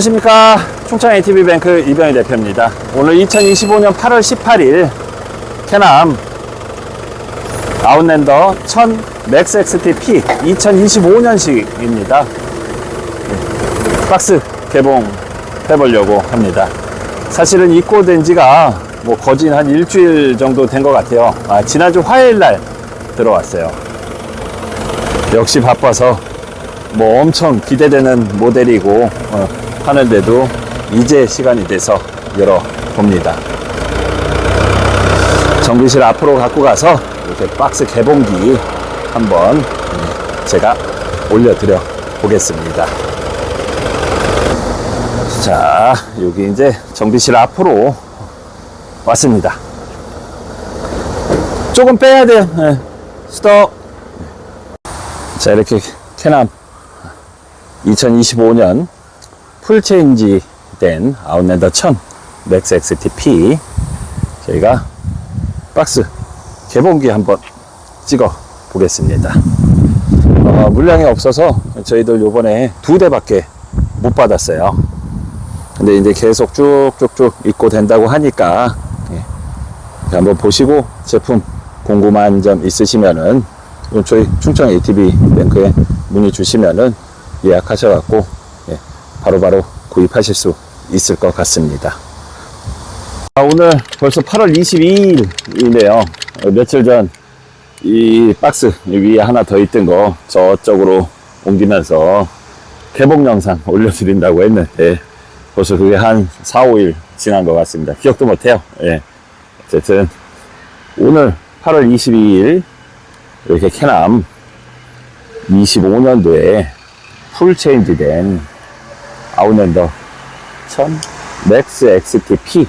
안녕하십니까. 충청 ATB뱅크 이병희 대표입니다. 오늘 2025년 8월 18일 캐남 아웃랜더 1000 맥스 XT P 2025년식입니다. 박스 개봉해 보려고 합니다. 사실은 입고 된 지가 뭐 거진 한 일주일 정도 된 것 같아요. 아, 지난주 화요일 날 들어왔어요. 역시 바빠서 뭐 엄청 기대되는 모델이고 어, 하는데도 이제 시간이 돼서 열어봅니다. 정비실 앞으로 갖고 가서 이렇게 박스 개봉기 한번 음, 제가 올려드려 보겠습니다. 자, 여기 이제 정비실 앞으로 왔습니다. 조금 빼야 돼요. 네. 스톱. 자, 이렇게 캐남 2025년 풀체인지 된 아웃랜더 1000 맥스 XTP 저희가 박스 개봉기 한번 찍어 보겠습니다. 어, 물량이 없어서 저희들 요번에 두 대밖에 못 받았어요. 근데 이제 계속 쭉쭉쭉 입고 된다고 하니까 예, 한번 보시고 제품 궁금한 점 있으시면은 저희 충청 ATB 뱅크에 문의 주시면은 예약하셔갖고 예, 바로바로 구입하실 수 있을 것 같습니다. 아, 오늘 벌써 8월 22일이네요. 며칠 전 이 박스 위에 하나 더 있던 거 저쪽으로 옮기면서 개봉 영상 올려드린다고 했는데 벌써 그게 한 4, 5일 지난 것 같습니다. 기억도 못해요. 예. 어쨌든 오늘 8월 22일 이렇게 캐남 25년도에 풀 체인지 된 아웃랜더 1000 맥스 XTP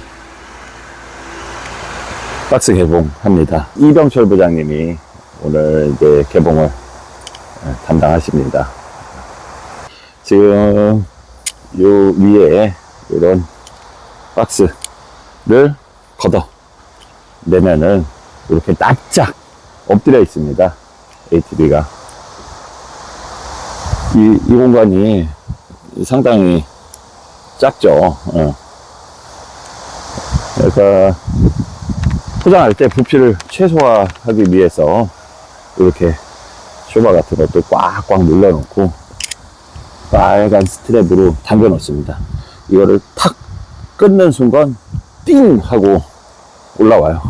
박스 개봉합니다. 이병철 부장님이 오늘 이제 개봉을 예, 담당하십니다. 지금 요 위에 이런 박스를 걷어 내면은 이렇게 납작 엎드려 있습니다. ATV가. 이, 이 공간이 상당히 작죠. 어. 그러니까 포장할 때 부피를 최소화하기 위해서 이렇게 쇼바 같은 것도 꽉꽉 눌러놓고 빨간 스트랩으로 당겨 놓습니다. 이거를 탁 끊는 순간 띵 하고 올라와요.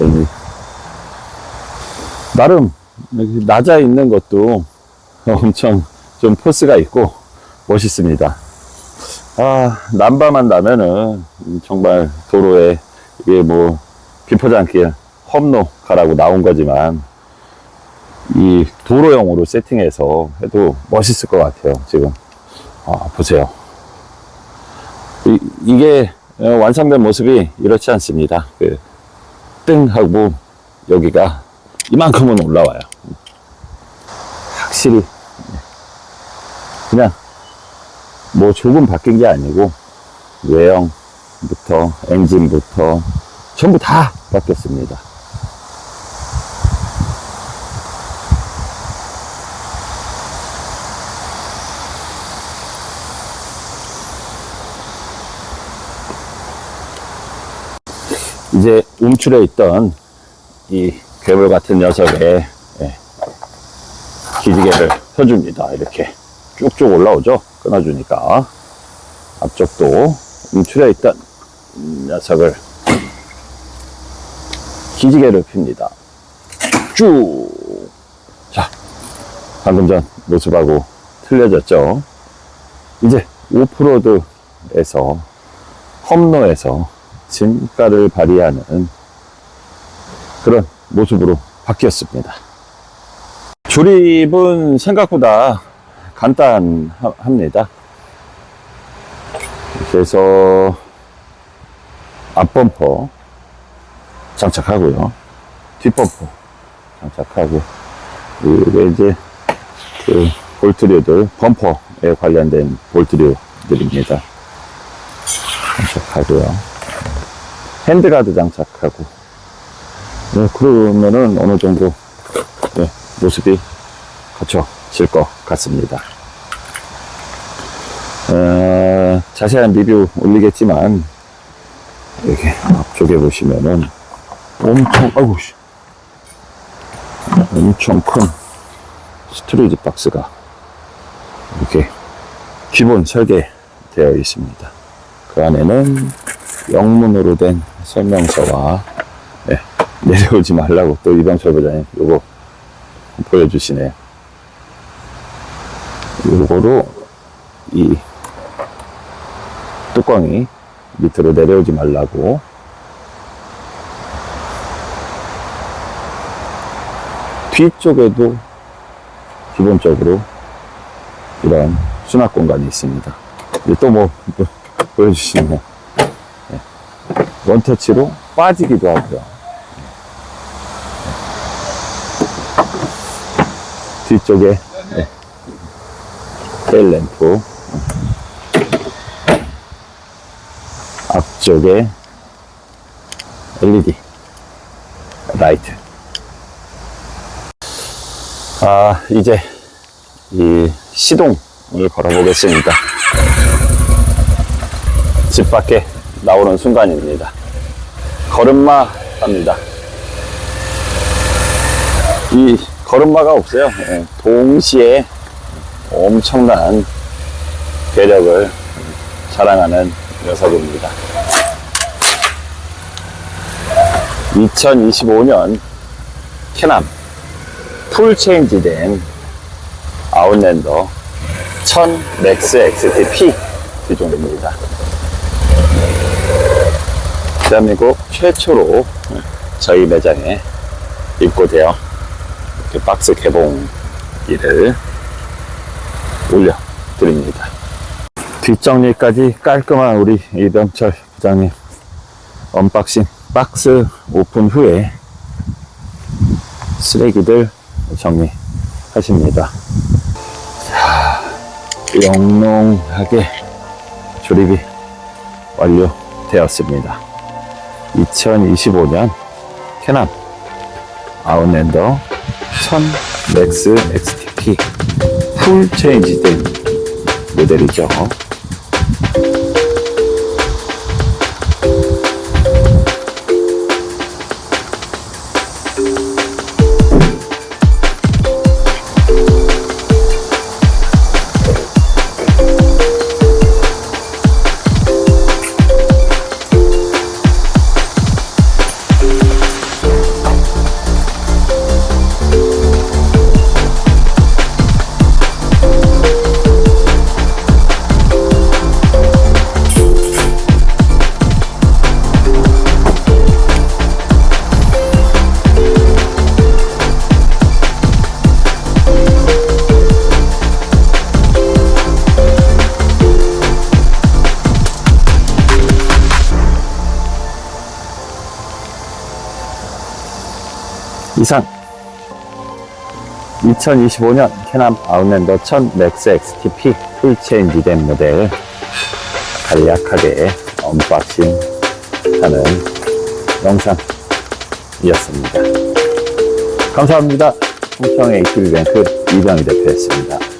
여기 나름 낮아 있는 것도 엄청 좀 포스가 있고 멋있습니다. 아, 남바만 나면은 정말 도로에 이게 뭐 비포장길 험로 가라고 나온 거지만 이 도로용으로 세팅해서 해도 멋있을 것 같아요. 지금 아, 보세요. 이, 이게 완성된 모습이 이렇지 않습니다. 그, 뜬 하고 여기가 이만큼은 올라와요. 확실히 그냥 뭐 조금 바뀐 게 아니고 외형부터 엔진부터 전부 다 바뀌었습니다. 이제 움츠려 있던 이 괴물 같은 녀석에 예, 기지개를 펴줍니다. 이렇게 쭉쭉 올라오죠. 끊어주니까 앞쪽도 움츠려 있던 녀석을 기지개를 핍니다. 쭉. 자, 방금 전 모습하고 틀려졌죠. 이제 오프로드에서 험로에서 진가를 발휘하는 그런 모습으로 바뀌었습니다. 조립은 생각보다 간단합니다. 그래서 앞범퍼 장착하고요. 뒷범퍼 장착하고 이게 이제 그 볼트류들 범퍼에 관련된 볼트류들입니다. 장착하고요. 핸드가드 장착하고 네, 그러면은 어느 정도 네, 모습이 갖춰질 것 같습니다. 어, 자세한 리뷰 올리겠지만 이렇게 앞쪽에 보시면은 엄청 아이고 씨. 엄청 큰 스토리지 박스가 이렇게 기본 설계되어 있습니다. 그 안에는 영문으로 된 설명서와 네, 내려오지 말라고 또 이병철 부장님 요거 보여주시네요. 요거로 이 뚜껑이 밑으로 내려오지 말라고 뒤쪽에도 기본적으로 이런 수납 공간이 있습니다. 또뭐 보여주시면 네. 원터치로 빠지기도 하고요. 뒤쪽에 네. 테일 램프 앞쪽에 LED 라이트. 아 이제 이 시동을 걸어 보겠습니다. 집 밖에 나오는 순간입니다. 걸음마 합니다. 이 걸음마가 없어요. 예, 동시에 엄청난 괴력을 자랑하는 녀석입니다 2025년 캐남 풀 체인지된 아웃랜더 1000 맥스 XTP 기종입니다. 대한민국 최초로 저희 매장에 입고되어 박스 개봉기를 올려드립니다. 뒷정리까지 깔끔한 우리 이병철 부장님 언박싱 박스 오픈 후에 쓰레기들 정리하십니다. 자, 영롱하게 조립이 완료되었습니다. 2025년 캐남 아웃랜더 1000 맥스 XTP 풀 체인지된 모델이죠. 이상 2025년 캐남 아웃랜더 1000 맥스 XTP 풀 체인지된 모델 간략하게 언박싱 하는 영상이었습니다. 감사합니다. 홍평의 HB뱅크 이병희 대표였습니다.